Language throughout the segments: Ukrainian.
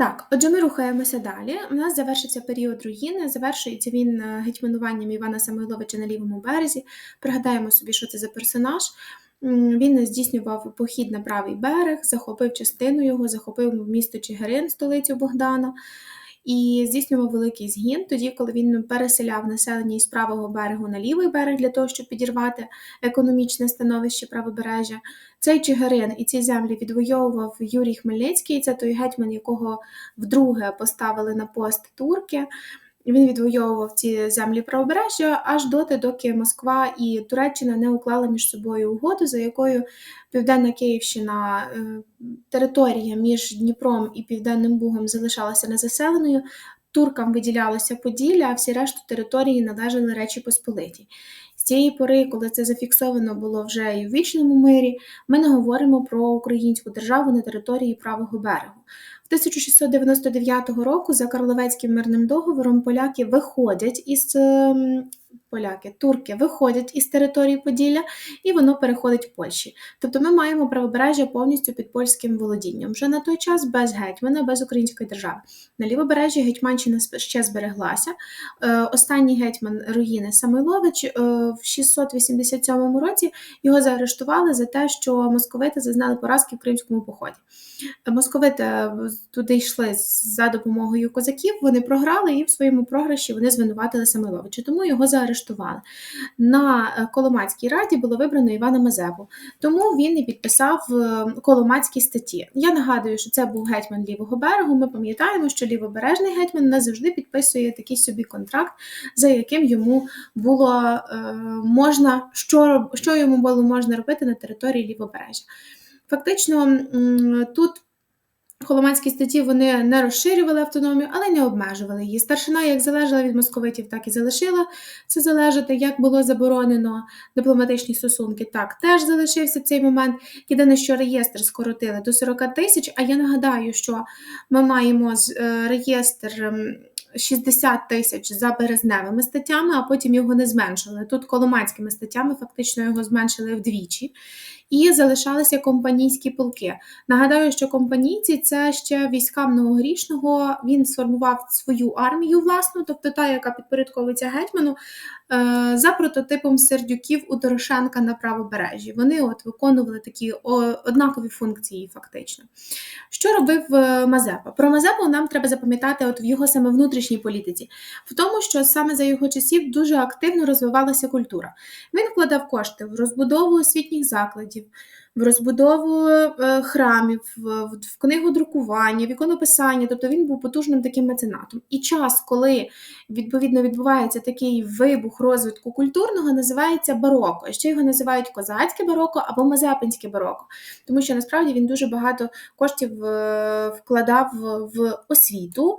Так, отже, ми рухаємося далі. У нас завершиться період руїни, завершується він е, гетьмануванням Івана Самойловича на лівому березі. Пригадаємо собі, що це за персонаж. Він здійснював похід на правий берег, захопив частину його, захопив місто Чигирин, столицю Богдана, і здійснював великий згін, тоді, коли він переселяв населення із правого берегу на лівий берег для того, щоб підірвати економічне становище правобережжя. Цей Чигирин і ці землі відвоював Юрій Хмельницький, це той гетьман, якого вдруге поставили на пост турки. Він відвоював ці землі правобережжя аж доти, доки Москва і Туреччина не уклали між собою угоду, за якою Південна Київщина, е, територія між Дніпром і Південним Бугом залишалася незаселеною. Туркам виділялося Поділля, а всі решту території належали Речі Посполитій. З цієї пори, коли це зафіксовано було вже і в вічному мирі, ми не говоримо про українську державу на території правого берегу. 1699 року за Карловецьким мирним договором поляки виходять із ем, поляки, турки виходять із території Поділля і воно переходить в Польщі. Тобто ми маємо правобережжя повністю під польським володінням. Вже на той час без гетьмана, без української держави. На лівобережжі Гетьманщина ще збереглася. Е, останній гетьман руїни Самойлович е, в 687 році його заарештували за те, що московити зазнали поразки в кримському поході. Московити туди йшли за допомогою козаків, вони програли і в своєму програші вони звинуватили Самойловича, тому його заарештували заарештували. На е, Коломацькій раді було вибрано Івана Мазепу, тому він і підписав е, Коломацькі статті. Я нагадую, що це був гетьман лівого берегу. Ми пам'ятаємо, що лівобережний гетьман не завжди підписує такий собі контракт, за яким йому було е, можна, що, що йому було можна робити на території лівобережжя. Фактично тут Холоманські статті вони не розширювали автономію, але не обмежували її. Старшина як залежала від московитів, так і залишила це залежати, як було заборонено дипломатичні стосунки, так теж залишився цей момент. Єдине, що реєстр скоротили до 40 тисяч. А я нагадаю, що ми маємо е, реєстр 60 тисяч за березневими статтями, а потім його не зменшили. Тут коломацькими статтями фактично його зменшили вдвічі і залишалися компанійські полки. Нагадаю, що компанійці це ще війська многогрішного. Він сформував свою армію власну, тобто та, яка підпорядковується гетьману, е, за прототипом сердюків у Дорошенка на правобережжі. Вони от виконували такі однакові функції, фактично. Що робив е, Мазепа? Про Мазепу нам треба запам'ятати от в його саме внутрішній політиці, в тому, що саме за його часів дуже активно розвивалася культура. Він вкладав кошти в розбудову освітніх закладів expressive в розбудову е, храмів, в книгодрукування, в іконописання. Тобто він був потужним таким меценатом. І час, коли відповідно відбувається такий вибух розвитку культурного, називається бароко. Ще його називають козацьке бароко або мазепинське бароко, тому що насправді він дуже багато коштів е, вкладав в освіту,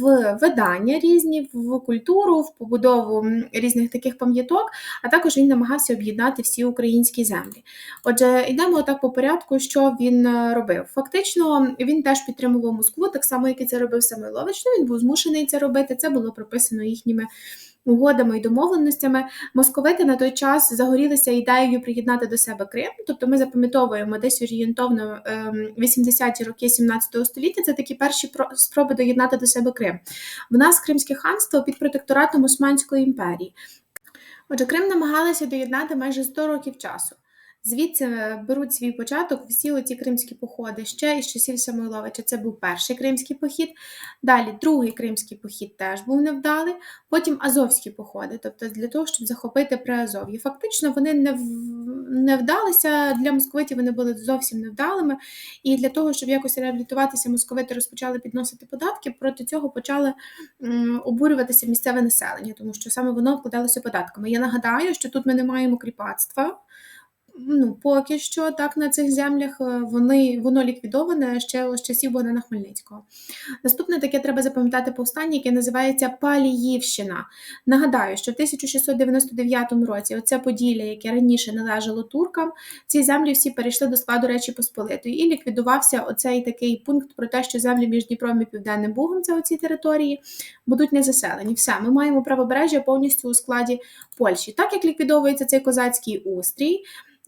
в видання різні, в культуру, в побудову різних таких пам'яток, а також він намагався об'єднати всі українські землі. Отже, йдемо так по порядку, що він е, робив. Фактично, він теж підтримував Москву, так само, як і це робив Самойлович. Ну, Він був змушений це робити. Це було прописано їхніми. Угодами і домовленостями московити на той час загорілися ідеєю приєднати до себе Крим. Тобто ми запам'ятовуємо десь орієнтовно 80-ті ем, роки 17 століття. Це такі перші спроби доєднати до себе Крим. В нас Кримське ханство під протекторатом Османської імперії. Отже, Крим намагалися доєднати майже 100 років часу. Звідси беруть свій початок всі оці кримські походи ще із часів Самойловича. Це був перший кримський похід. Далі другий кримський похід теж був невдалий, потім азовські походи, тобто для того, щоб захопити Приазов'я. Фактично вони не не вдалися для московитів, вони були зовсім невдалими. І для того, щоб якось реабілітуватися, московити розпочали підносити податки. Проти цього почали обурюватися місцеве населення, тому що саме воно вкладалося податками. Я нагадаю, що тут ми не маємо кріпацтва ну, поки що так на цих землях е, вони, воно ліквідоване ще з часів Богдана Хмельницького. Наступне таке треба запам'ятати повстання, яке називається Паліївщина. Нагадаю, що в 1699 році оце Поділля, яке раніше належало туркам, ці землі всі перейшли до складу Речі Посполитої і ліквідувався оцей такий пункт про те, що землі між Дніпром і Південним Бугом, це оці території, будуть не заселені. Все, ми маємо правобережжя повністю у складі Польщі. Так як ліквідовується цей козацький устрій.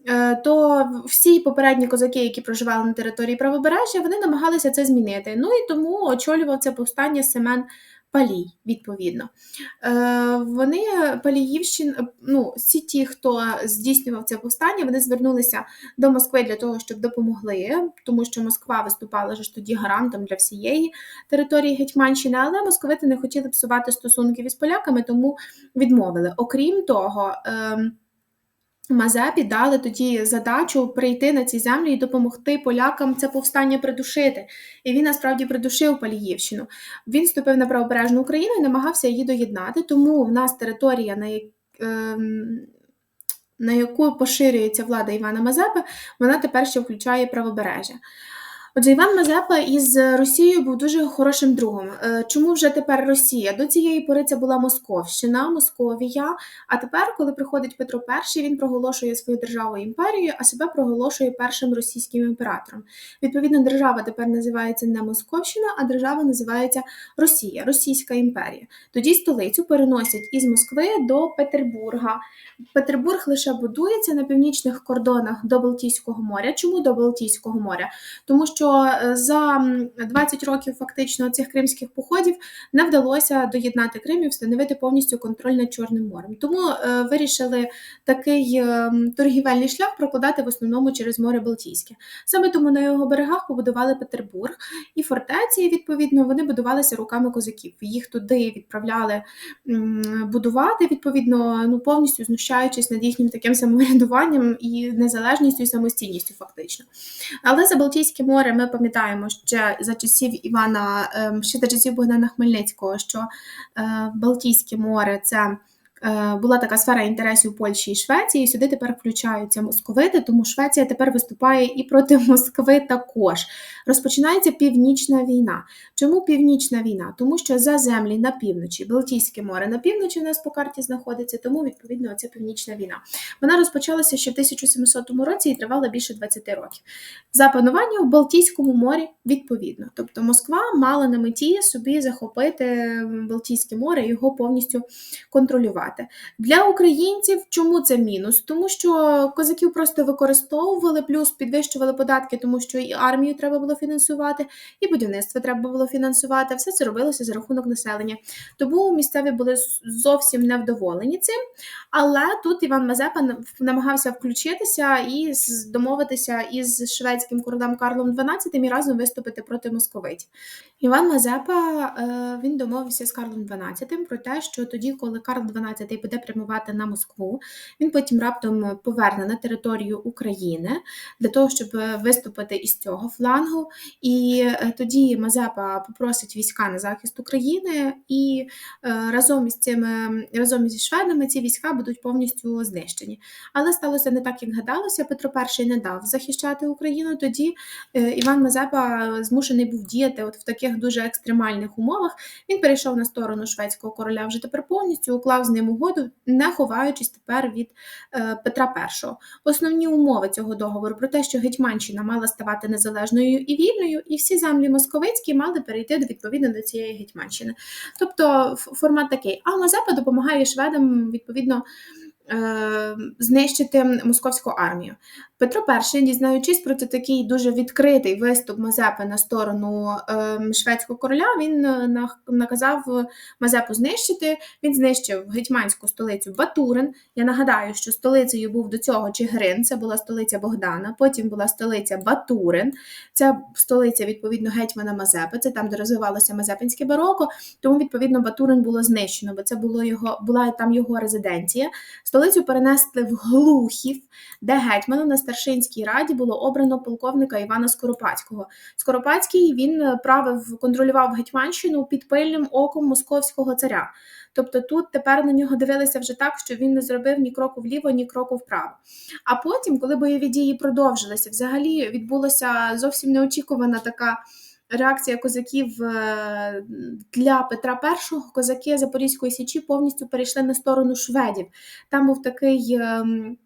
Е, то всі попередні козаки, які проживали на території правобережжя, вони намагалися це змінити. Ну і тому очолював це повстання Семен Палій, відповідно. Е, Вони Паліївщин, ну, всі ті, хто здійснював це повстання, вони звернулися до Москви для того, щоб допомогли, тому що Москва виступала ж тоді гарантом для всієї території Гетьманщини, але московити не хотіли псувати стосунків із поляками, тому відмовили. Окрім того, е, Мазепі дали тоді задачу прийти на ці землі і допомогти полякам це повстання придушити. І він насправді придушив Паліївщину. Він ступив на правобережну Україну і намагався її доєднати. Тому в нас територія, на ем, на яку поширюється влада Івана Мазепи, вона тепер ще включає правобережжя. Отже, Іван Мазепа із Росією був дуже хорошим другом. Е, чому вже тепер Росія? До цієї пори це була Московщина, Московія. А тепер, коли приходить Петро І, він проголошує свою державу імперією, а себе проголошує першим російським імператором. Відповідно, держава тепер називається не Московщина, а держава називається Росія, Російська імперія. Тоді столицю переносять із Москви до Петербурга. Петербург лише будується на північних кордонах до Балтійського моря. Чому до Балтійського моря? Тому що е, за 20 років фактично цих кримських походів не вдалося доєднати Крим і встановити повністю контроль над Чорним морем. Тому е, вирішили такий е, торгівельний шлях прокладати в основному через море Балтійське. Саме тому на його берегах побудували Петербург і фортеці, відповідно, вони будувалися руками козаків. Їх туди відправляли будувати, відповідно, ну повністю знущаючись над їхнім таким самоврядуванням і незалежністю і самостійністю, фактично. Але за Балтійське море ми пам'ятаємо ще за часів Івана, ем, ще за часів Богдана Хмельницького, що е, Балтійське море це. Е, була така сфера інтересів Польщі і Швеції, сюди тепер включаються московити, тому Швеція тепер виступає і проти Москви також. Розпочинається північна війна. Чому північна війна? Тому що за землі на півночі, Балтійське море на півночі у нас по карті знаходиться, тому відповідно ця північна війна. Вона розпочалася ще в 1700 році і тривала більше 20 років. За панування в Балтійському морі відповідно. Тобто Москва мала на меті собі захопити Балтійське море і його повністю контролювати працювати. Для українців чому це мінус? Тому що козаків просто використовували, плюс підвищували податки, тому що і армію треба було фінансувати, і будівництво треба було фінансувати. Все це робилося за рахунок населення. Тому місцеві були зовсім невдоволені цим. Але тут Іван Мазепа намагався включитися і домовитися із шведським королем Карлом XII і разом виступити проти московитів. Іван Мазепа е, він домовився з Карлом XII про те, що тоді, коли Карл XII буде прямувати на Москву, він потім раптом поверне на територію України для того, щоб виступити із цього флангу. І е, тоді Мазепа попросить війська на захист України, і е, разом із цими разом із шведами ці війська будуть повністю знищені. Але сталося не так, як гадалося. Петро І не дав захищати Україну. Тоді Іван Мазепа змушений був діяти от в таких дуже екстремальних умовах він перейшов на сторону шведського короля вже тепер повністю, уклав з ним угоду, не ховаючись тепер від е, Петра І. Основні умови цього договору про те, що Гетьманщина мала ставати незалежною і вільною, і всі землі московицькі мали перейти відповідно до цієї Гетьманщини. Тобто формат такий. А Мазепа допомагає шведам відповідно. Е, знищити московську армію. Петро І, дізнаючись про це такий дуже відкритий виступ Мазепи на сторону ем, шведського короля, він е, наказав Мазепу знищити. Він знищив гетьманську столицю Батурин. Я нагадаю, що столицею був до цього Чигирин, це була столиця Богдана, потім була столиця Батурин, ця столиця, відповідно, гетьмана Мазепи, це там, де розвивалося Мазепинське бароко, тому, відповідно, Батурин було знищено, бо це було його, була там його резиденція. Столицю перенесли в Глухів, де гетьманом на старшинській раді було обрано полковника Івана Скоропадського. Скоропадський він е, правив, контролював Гетьманщину під пильним оком московського царя. Тобто тут тепер на нього дивилися вже так, що він не зробив ні кроку вліво, ні кроку вправо. А потім, коли бойові дії продовжилися, взагалі відбулася зовсім неочікувана така. Реакція козаків е, для Петра І козаки Запорізької Січі повністю перейшли на сторону шведів. Там був такий ем,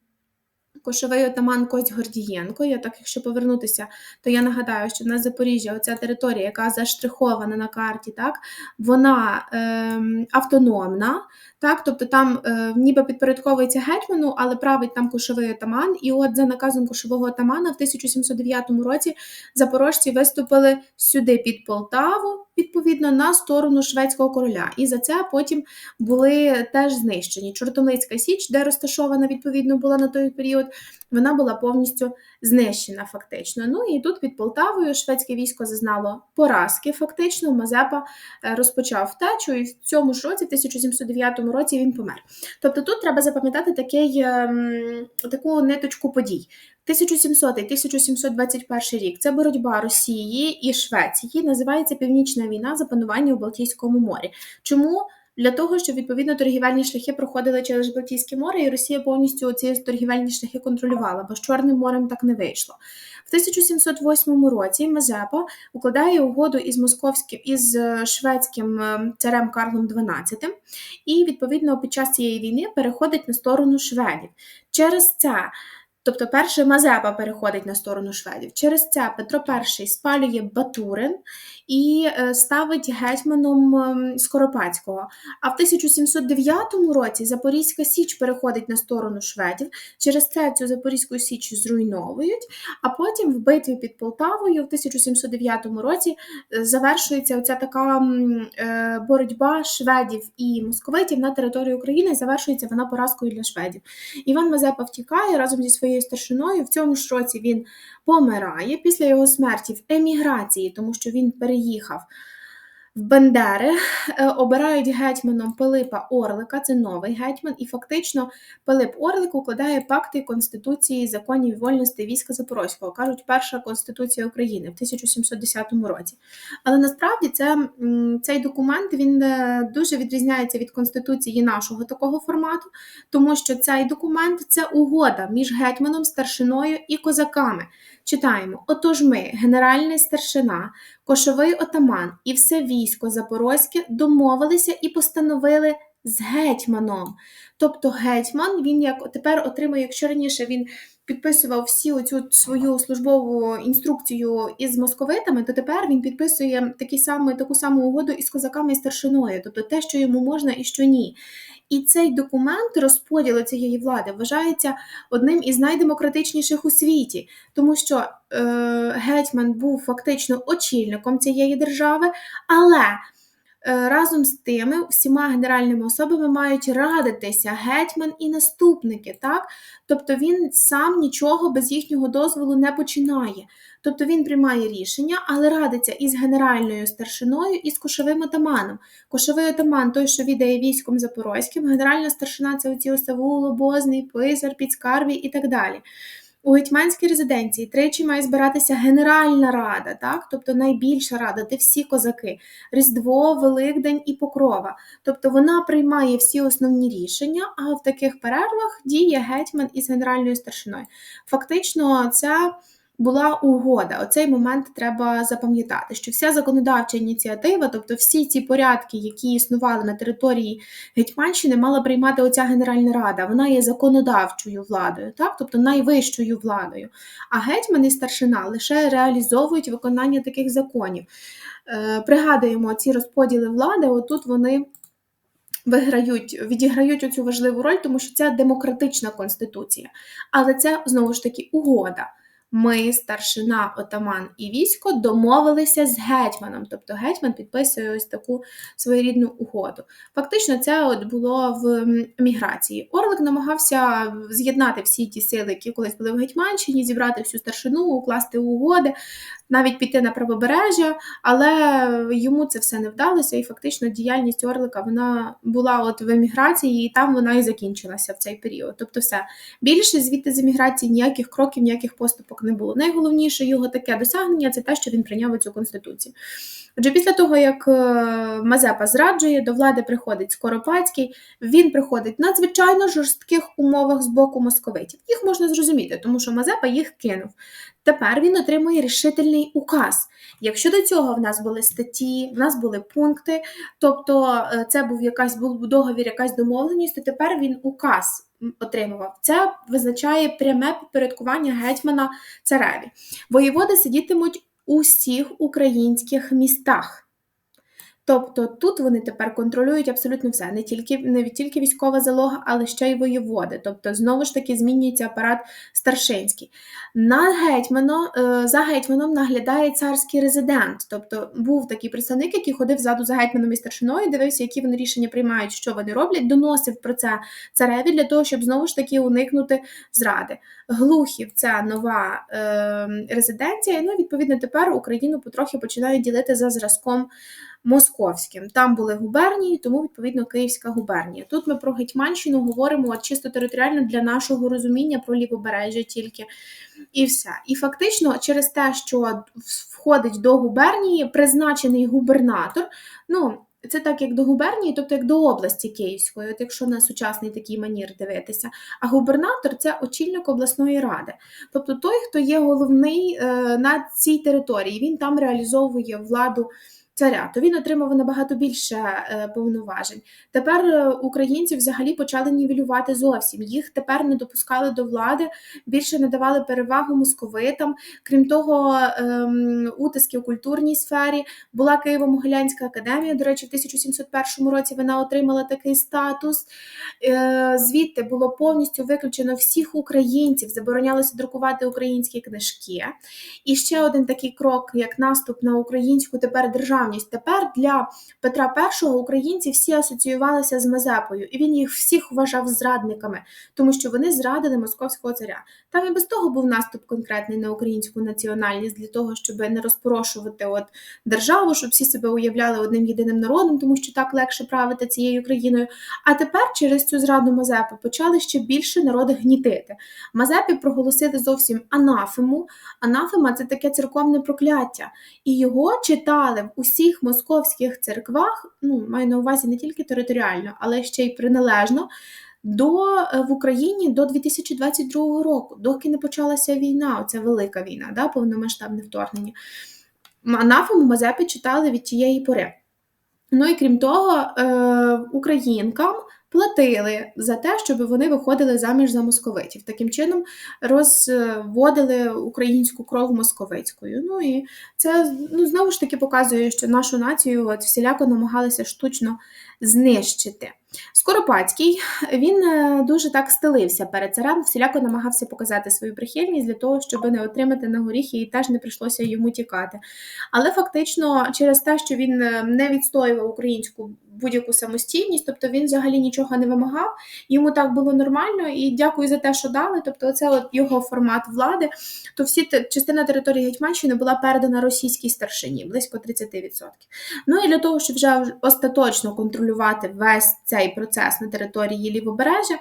Кошовий отаман Кость Гордієнко. Я так, якщо повернутися, то я нагадаю, що в нас Запоріжжя, оця територія, яка заштрихована на карті, так, вона е, автономна, так, тобто там е, ніби підпорядковується гетьману, але править там кошовий отаман. І от за наказом кошового отамана в 1709 році запорожці виступили сюди під Полтаву, відповідно, на сторону шведського короля. І за це потім були теж знищені. Чортомлицька Січ, де розташована відповідно була на той період, вона була повністю знищена фактично. Ну і тут під Полтавою шведське військо зазнало поразки. Фактично, Мазепа е, розпочав втечу, і в цьому ж році, в 1709 році, він помер. Тобто тут треба запам'ятати такий, ем, таку ниточку подій. 1700-1721 рік це боротьба Росії і Швеції. Називається Північна війна за панування у Балтійському морі. Чому? Для того, щоб відповідно торгівельні шляхи проходили через Балтійське море, і Росія повністю ці торгівельні шляхи контролювала, бо з Чорним морем так не вийшло. В 1708 році Мазепа укладає угоду із московським із е, шведським е, царем Карлом XII, і відповідно під час цієї війни переходить на сторону шведів. Через це Тобто перше Мазепа переходить на сторону шведів. Через це Петро І спалює Батурин і е, ставить гетьманом ем, Скоропадського. А в 1709 році Запорізька Січ переходить на сторону шведів. Через це цю Запорізьку Січ зруйновують, а потім в битві під Полтавою в 1709 році е, завершується оця така е, боротьба шведів і московитів на території України. Завершується вона поразкою для шведів. Іван Мазепа втікає разом зі своєю старшиною. В цьому ж році він помирає після його смерті в еміграції, тому що він переїхав в Бендери, е, обирають гетьманом Пилипа Орлика, це новий гетьман, і фактично Пилип Орлик укладає пакти Конституції законів і вольностей війська Запорозького, кажуть, перша конституція України в 1710 році. Але насправді це, цей документ він е, дуже відрізняється від конституції нашого такого формату, тому що цей документ це угода між гетьманом, старшиною і козаками. Читаємо: отож ми, генеральний старшина, кошовий отаман і все військо Запорозьке домовилися і постановили з гетьманом. Тобто гетьман він як тепер отримує, якщо раніше він підписував всі оцю свою службову інструкцію із московитами, то тепер він підписує такі самі, таку саму угоду із козаками і старшиною, тобто те, що йому можна і що ні. І цей документ розподілу цієї влади вважається одним із найдемократичніших у світі, тому що е, гетьман був фактично очільником цієї держави, але разом з тими всіма генеральними особами мають радитися гетьман і наступники. так? Тобто він сам нічого без їхнього дозволу не починає. Тобто він приймає рішення, але радиться із генеральною старшиною і з кошовим отаманом. Кошовий отаман, той, що відає військом Запорозьким, генеральна старшина це оці Осавул, Лобозний, Писар, Підскарбій і так далі. У гетьманській резиденції тричі має збиратися Генеральна рада, так? тобто найбільша рада, де всі козаки, Різдво, Великдень і Покрова. Тобто вона приймає всі основні рішення, а в таких перервах діє гетьман із генеральною старшиною. Фактично, це була угода. Оцей момент треба запам'ятати, що вся законодавча ініціатива, тобто всі ці порядки, які існували на території Гетьманщини, мала приймати оця Генеральна Рада. Вона є законодавчою владою, так? тобто найвищою владою. А гетьман і старшина лише реалізовують виконання таких законів. Е, Пригадуємо ці розподіли влади, отут вони. Виграють, відіграють оцю важливу роль, тому що це демократична конституція. Але це знову ж таки угода ми, старшина, отаман і військо, домовилися з гетьманом. Тобто гетьман підписує ось таку своєрідну угоду. Фактично, це от було в міграції. Орлик намагався з'єднати всі ті сили, які колись були в Гетьманщині, зібрати всю старшину, укласти угоди, навіть піти на правобережжя, але йому це все не вдалося, і фактично діяльність Орлика вона була от в еміграції, і там вона і закінчилася в цей період. Тобто, все більше звідти з еміграції ніяких кроків, ніяких поступок не було. Найголовніше його таке досягнення це те, що він прийняв цю конституцію. Отже, після того, як е, Мазепа зраджує, до влади приходить Скоропадський, він приходить в надзвичайно жорстких умовах з боку московитів. Їх можна зрозуміти, тому що Мазепа їх кинув. Тепер він отримує рішительний указ. Якщо до цього в нас були статті, в нас були пункти, тобто е, це був якась був договір, якась домовленість, то тепер він указ. Отримував. Це визначає пряме підпорядкування гетьмана цареві. Воєводи сидітимуть у всіх українських містах. Тобто тут вони тепер контролюють абсолютно все, не тільки не тільки військова залога, але ще й воєводи. Тобто, знову ж таки, змінюється апарат старшинський. На гетьмано, е, За гетьманом наглядає царський резидент. Тобто був такий представник, який ходив ззаду за гетьманом і старшиною, дивився, які вони рішення приймають, що вони роблять, доносив про це цареві для того, щоб знову ж таки уникнути зради. Глухів це нова е, резиденція. Ну, відповідно, тепер Україну потрохи починають ділити за зразком московським. Там були губернії, тому відповідно Київська губернія. Тут ми про Гетьманщину говоримо от чисто територіально для нашого розуміння про лівобережжя тільки і все. І фактично, через те, що входить до губернії, призначений губернатор. ну, це так, як до губернії, тобто як до області Київської, от якщо на сучасний такий манір дивитися. А губернатор це очільник обласної ради. Тобто той, хто є головний е, на цій території, він там реалізовує владу царя, то він отримав набагато більше е, повноважень. Тепер е, українці взагалі почали нівелювати зовсім. Їх тепер не допускали до влади, більше не давали перевагу московитам. Крім того, ем, утиски у культурній сфері була Києво-Могилянська академія. До речі, в 1701 році вона отримала такий статус. Е, звідти було повністю виключено всіх українців, заборонялося друкувати українські книжки. І ще один такий крок, як наступ на українську тепер державну державність. Тепер для Петра І українці всі асоціювалися з Мазепою, і він їх всіх вважав зрадниками, тому що вони зрадили московського царя. Там і без того був наступ конкретний на українську національність для того, щоб не розпорошувати от державу, щоб всі себе уявляли одним єдиним народом, тому що так легше правити цією країною. А тепер через цю зраду Мазепи почали ще більше народи гнітити. Мазепі проголосили зовсім анафему. Анафема це таке церковне прокляття, і його читали в усі всіх московських церквах, ну, маю на увазі не тільки територіально, але ще й приналежно до, е, в Україні до 2022 року, доки не почалася війна, оця велика війна, да, повномасштабне вторгнення. Анафему Мазепи читали від тієї пори. Ну і крім того, е, українкам платили за те, щоб вони виходили заміж за московитів. Таким чином розводили українську кров московицькою. Ну і це ну, знову ж таки показує, що нашу націю от всіляко намагалися штучно знищити. Скоропадський він е, дуже так стелився перед царем, всіляко намагався показати свою прихильність для того, щоб не отримати на горіхи і теж не прийшлося йому тікати. Але фактично, через те, що він е, не відстоював українську будь-яку самостійність, тобто він взагалі нічого не вимагав, йому так було нормально, і дякую за те, що дали. Тобто, це його формат влади. То всі частина території Гетьманщини була передана російській старшині, близько 30%. Ну і для того, щоб вже остаточно контролювати весь цей процес на території лівобережжя.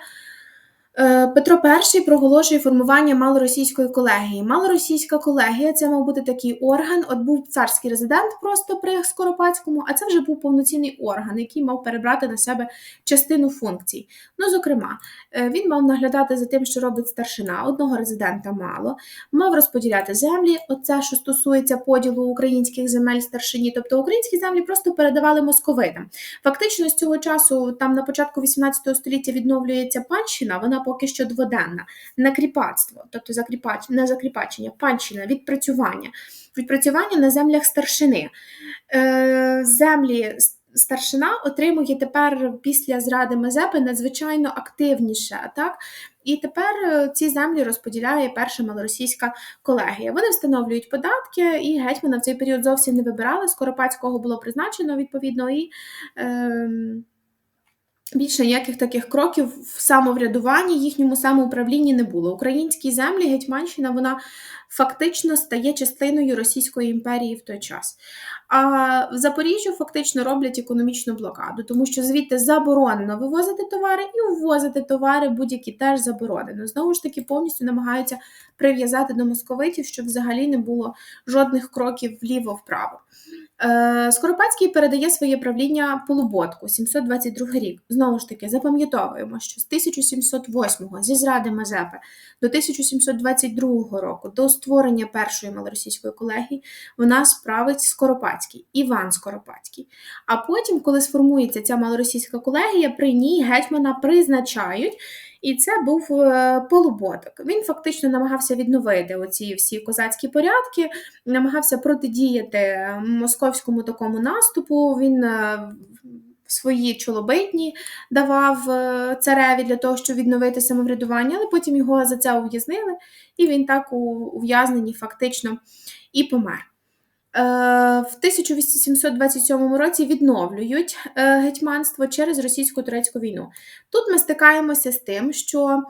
Е, Петро І проголошує формування малоросійської колегії. Малоросійська колегія це мав бути такий орган. От був царський резидент просто при Скоропадському, а це вже був повноцінний орган, який мав перебрати на себе частину функцій. Ну, зокрема, е, він мав наглядати за тим, що робить старшина, одного резидента мало, мав розподіляти землі. Оце, що стосується поділу українських земель старшині, тобто українські землі просто передавали московитам. Фактично, з цього часу, там на початку 18 століття відновлюється панщина. Вона поки що дводенна, накріпацтво, тобто закріпач, не закріпачення, панщина, відпрацювання, відпрацювання на землях старшини. Е, Землі старшина отримує тепер після зради Мазепи надзвичайно активніше. так? І тепер е, ці землі розподіляє перша малоросійська колегія. Вони встановлюють податки, і гетьмана в цей період зовсім не вибирали. Скоропадського було призначено відповідно. і... Е, Більше ніяких таких кроків в самоврядуванні, їхньому самоуправлінні не було. Українські землі, Гетьманщина, вона фактично стає частиною Російської імперії в той час. А в Запоріжжю фактично роблять економічну блокаду, тому що звідти заборонено вивозити товари і ввозити товари будь-які теж заборонено. Знову ж таки, повністю намагаються прив'язати до московитів, щоб взагалі не було жодних кроків вліво-вправо. Е, Скоропадський передає своє правління Полуботку, 722 рік. Знову ж таки, запам'ятовуємо, що з 1708 зі зради Мазепи до 1722 року, до створення першої малоросійської колегії, вона справить Скоропадський, Іван Скоропадський. А потім, коли сформується ця малоросійська колегія, при ній гетьмана призначають. І це був е, полуботок. Він фактично намагався відновити оці всі козацькі порядки, намагався протидіяти московському такому наступу. Він е, свої чолобитні давав е, цареві для того, щоб відновити самоврядування, але потім його за це ув'язнили, і він так ув'язненні фактично і помер. Е, в 1727 році відновлюють е, гетьманство через російсько-турецьку війну. Тут ми стикаємося з тим, що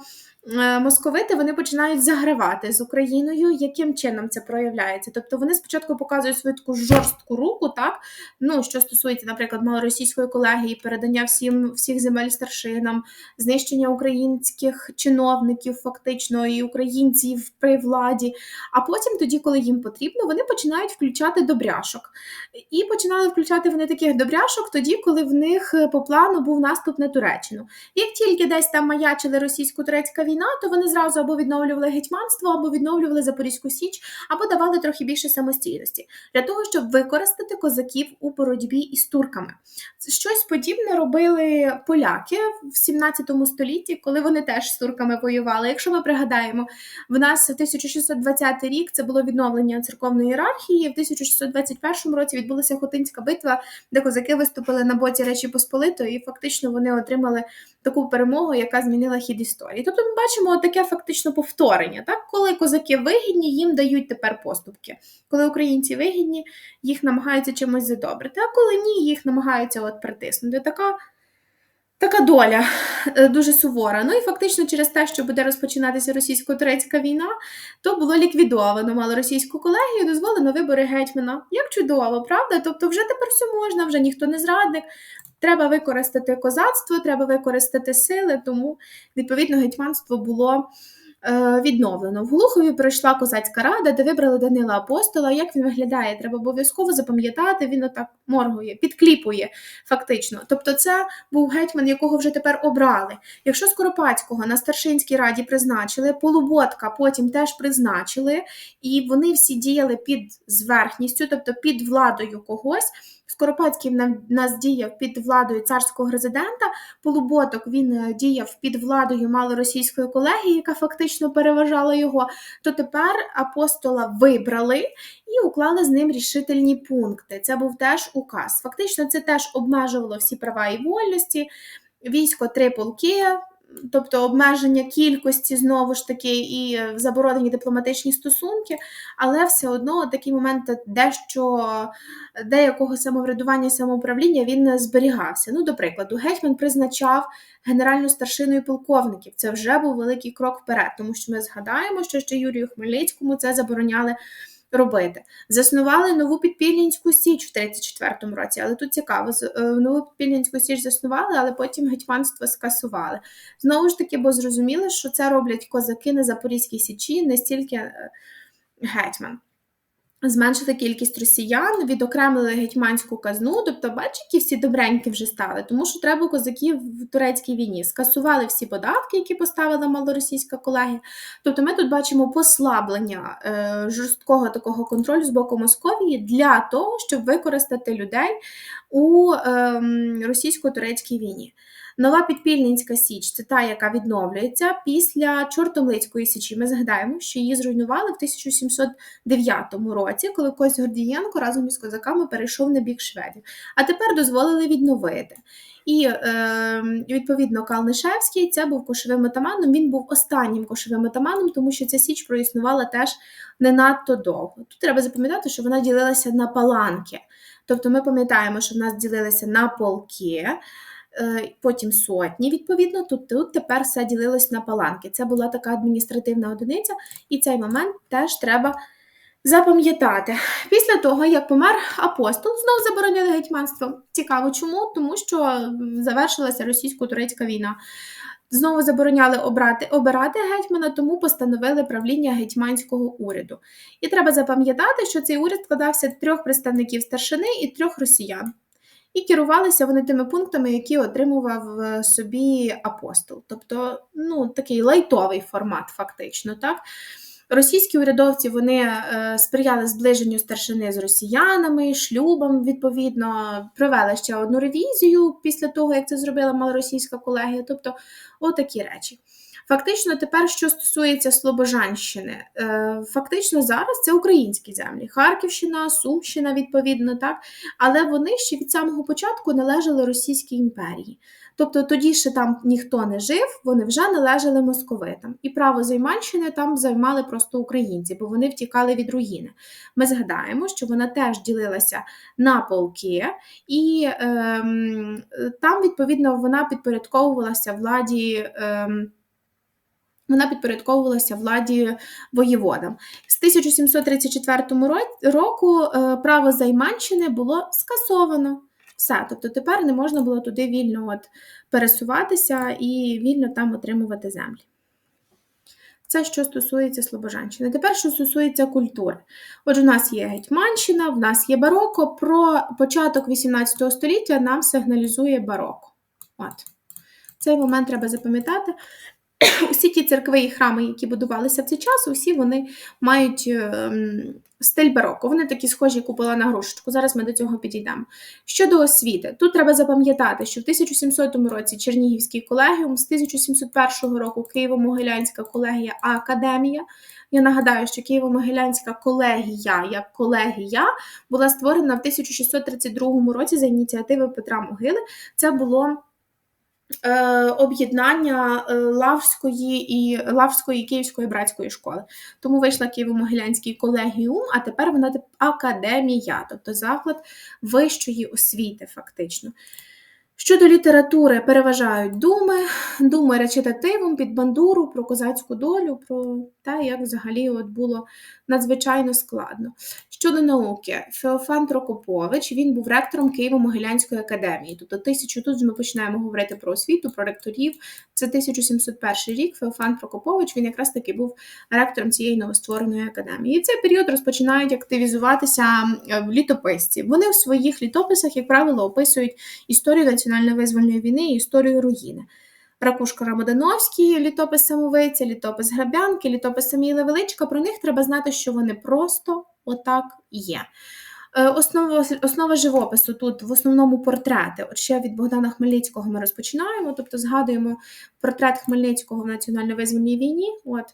московити вони починають загравати з Україною. Яким чином це проявляється? Тобто вони спочатку показують свою таку жорстку руку, так ну що стосується, наприклад, малоросійської колегії, передання всім всіх земель старшинам, знищення українських чиновників, фактично і українців при владі. А потім, тоді, коли їм потрібно, вони починають включати добряшок. І починали включати вони таких добряшок тоді, коли в них по плану був наступ на Туреччину. Як тільки десь там маячили російсько-турецька війна, то вони зразу або відновлювали гетьманство, або відновлювали Запорізьку Січ, або давали трохи більше самостійності для того, щоб використати козаків у боротьбі із турками. Щось подібне робили поляки в 17 столітті, коли вони теж з турками воювали. Якщо ми пригадаємо, в нас в 1620 рік це було відновлення церковної ієрархії. В 1621 році відбулася Хотинська битва, де козаки виступили на боці Речі Посполитої, і фактично вони отримали таку перемогу, яка змінила хід історії. Тобто бачимо таке фактично повторення. Так? Коли козаки вигідні, їм дають тепер поступки. Коли українці вигідні, їх намагаються чимось задобрити, а коли ні, їх намагаються от притиснути. Така така доля е, дуже сувора. Ну і фактично через те, що буде розпочинатися російсько-турецька війна, то було ліквідовано малоросійську колегію, дозволено вибори гетьмана. Як чудово, правда? Тобто, вже тепер все можна, вже ніхто не зрадник. Треба використати козацтво, треба використати сили, тому відповідно гетьманство було е, відновлено. В Глухові пройшла козацька рада, де вибрали Данила Апостола. Як він виглядає? Треба обов'язково запам'ятати, він отак моргує, підкліпує фактично. Тобто, це був гетьман, якого вже тепер обрали. Якщо Скоропадського на старшинській раді призначили, Полуботка потім теж призначили, і вони всі діяли під зверхністю, тобто під владою когось. Скоропадський нас діяв під владою царського резидента, Полуботок він е, діяв під владою малоросійської колегії, яка фактично переважала його. То тепер апостола вибрали і уклали з ним рішительні пункти. Це був теж указ. Фактично, це теж обмежувало всі права і вольності. Військо три полки, тобто обмеження кількості знову ж таки і заборонені дипломатичні стосунки, але все одно такий момент дещо деякого самоврядування самоуправління він зберігався. Ну, до прикладу, гетьман призначав генеральну старшиною полковників. Це вже був великий крок вперед, тому що ми згадаємо, що ще Юрію Хмельницькому це забороняли робити. Заснували нову підпільнінську січ в 34-му році, але тут цікаво, е, нову підпільнінську січ заснували, але потім гетьманство скасували. Знову ж таки, бо зрозуміли, що це роблять козаки на Запорізькій Січі, не стільки е, гетьман зменшити кількість росіян, відокремили гетьманську казну, тобто, бачите, які всі добренькі вже стали, тому що треба козаків в турецькій війні. Скасували всі податки, які поставила малоросійська колегія. Тобто ми тут бачимо послаблення е, жорсткого такого контролю з боку Московії для того, щоб використати людей у е, російсько-турецькій війні. Нова підпільницька Січ це та, яка відновлюється після Чортомлицької Січі. Ми згадаємо, що її зруйнували в 1709 році, коли Кость Гордієнко разом із козаками перейшов на бік шведів. А тепер дозволили відновити. І е, відповідно Калнишевський це був кошовим атаманом. Він був останнім кошовим атаманом, тому що ця січ проіснувала теж не надто довго. Тут треба запам'ятати, що вона ділилася на паланки. Тобто ми пам'ятаємо, що в нас ділилися на полки. Е, потім сотні, відповідно, тут тут тепер все ділилось на паланки. Це була така адміністративна одиниця, і цей момент теж треба запам'ятати. Після того, як помер апостол, знову заборонили гетьманство. Цікаво, чому? Тому що завершилася російсько-турецька війна. Знову забороняли обрати, обирати гетьмана, тому постановили правління гетьманського уряду. І треба запам'ятати, що цей уряд складався з трьох представників старшини і трьох росіян. І керувалися вони тими пунктами, які отримував е, собі апостол. Тобто, ну, такий лайтовий формат, фактично. так. Російські урядовці вони е, сприяли зближенню старшини з росіянами, шлюбам, відповідно, провели ще одну ревізію після того, як це зробила малоросійська колегія. Тобто, отакі речі. Фактично, тепер, що стосується Слобожанщини, е, фактично зараз це українські землі, Харківщина, Сумщина, відповідно, так, але вони ще від самого початку належали Російській імперії. Тобто тоді ще там ніхто не жив, вони вже належали московитам. І право займанщини там займали просто українці, бо вони втікали від руїни. Ми згадаємо, що вона теж ділилася на полки, і ем, там, відповідно, вона підпорядковувалася владі. Ем, вона підпорядковувалася владі воєводам. З 1734 року е, право Займанщини було скасовано. Все, тобто тепер не можна було туди вільно от пересуватися і вільно там отримувати землі. Це що стосується Слобожанщини. Тепер, що стосується культури. Отже, у нас є Гетьманщина, в нас є бароко. Про початок 18 століття нам сигналізує бароко. От. Цей момент треба запам'ятати. Усі ті церкви і храми, які будувалися в цей час, усі вони мають ем, стиль бароко. Вони такі схожі купола на грушечку. Зараз ми до цього підійдемо. Щодо освіти, тут треба запам'ятати, що в 1700 році Чернігівський колегіум, з 1701 року Києво-Могилянська колегія Академія. Я нагадаю, що Києво-Могилянська колегія як колегія була створена в 1632 році за ініціативи Петра Могили. Це було. Е, об'єднання е, Лавської і Лавської Київської братської школи. Тому вийшла Києво-Могилянський колегіум, а тепер вона академія, тобто заклад вищої освіти, фактично. Щодо літератури переважають думи, думи речитативом під бандуру, про козацьку долю, про те, як взагалі от було надзвичайно складно. Щодо науки, Феофан Прокопович він був ректором Києво-Могилянської академії. Тобто, тисячу тут ми починаємо говорити про освіту, про ректорів. Це 1701 рік. Феофан Прокопович він якраз таки був ректором цієї новоствореної академії. І цей період розпочинають активізуватися в літописці. Вони в своїх літописах, як правило, описують історію національно-визвольної війни і історію руїни. Ракушка Рамодановський, літопис самовиця, літопис Грабянки, літопис Саміла Величка. Про них треба знати, що вони просто отак є. Е, основа основа живопису тут в основному портрети. От ще від Богдана Хмельницького ми розпочинаємо, тобто згадуємо портрет Хмельницького в національно-визвольній війні. От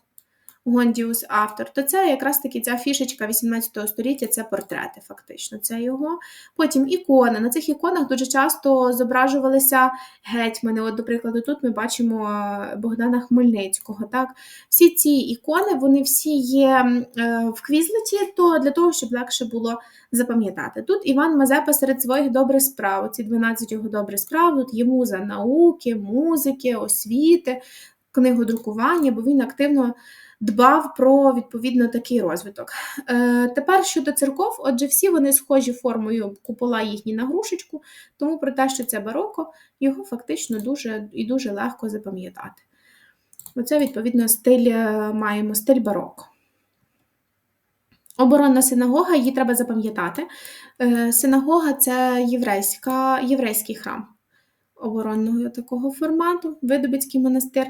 Гондіус автор, то це якраз таки ця фішечка 18 століття, це портрети, фактично. Це його. Потім ікони. На цих іконах дуже часто зображувалися гетьмани. От, до прикладу, тут ми бачимо е, Богдана Хмельницького. Так? Всі ці ікони, вони всі є е, в квізлеті, то для того, щоб легше було запам'ятати. Тут Іван Мазепа серед своїх добрих справ, ці 12 його добрих справ, тут є муза науки, музики, освіти, книгодрукування, бо він активно дбав про відповідно такий розвиток. Е, Тепер щодо церков, отже, всі вони схожі формою купола їхні на грушечку, тому про те, що це бароко, його фактично дуже і дуже легко запам'ятати. Оце, відповідно, стиль е, маємо стиль бароко. Оборонна синагога, її треба запам'ятати. Е, синагога це єврейська, єврейський храм оборонного такого формату, Видобицький монастир.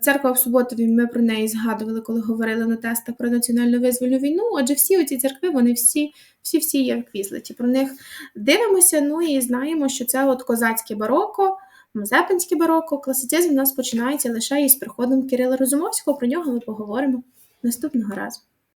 Церква в Суботові, ми про неї згадували, коли говорили на тестах про національну визвольну війну. Отже, всі оці церкви, вони всі всі всі є в квізлеті. Про них дивимося, ну і знаємо, що це от козацьке бароко, Мазепинське бароко, класицизм у нас починається лише із приходом Кирила Розумовського. Про нього ми поговоримо наступного разу.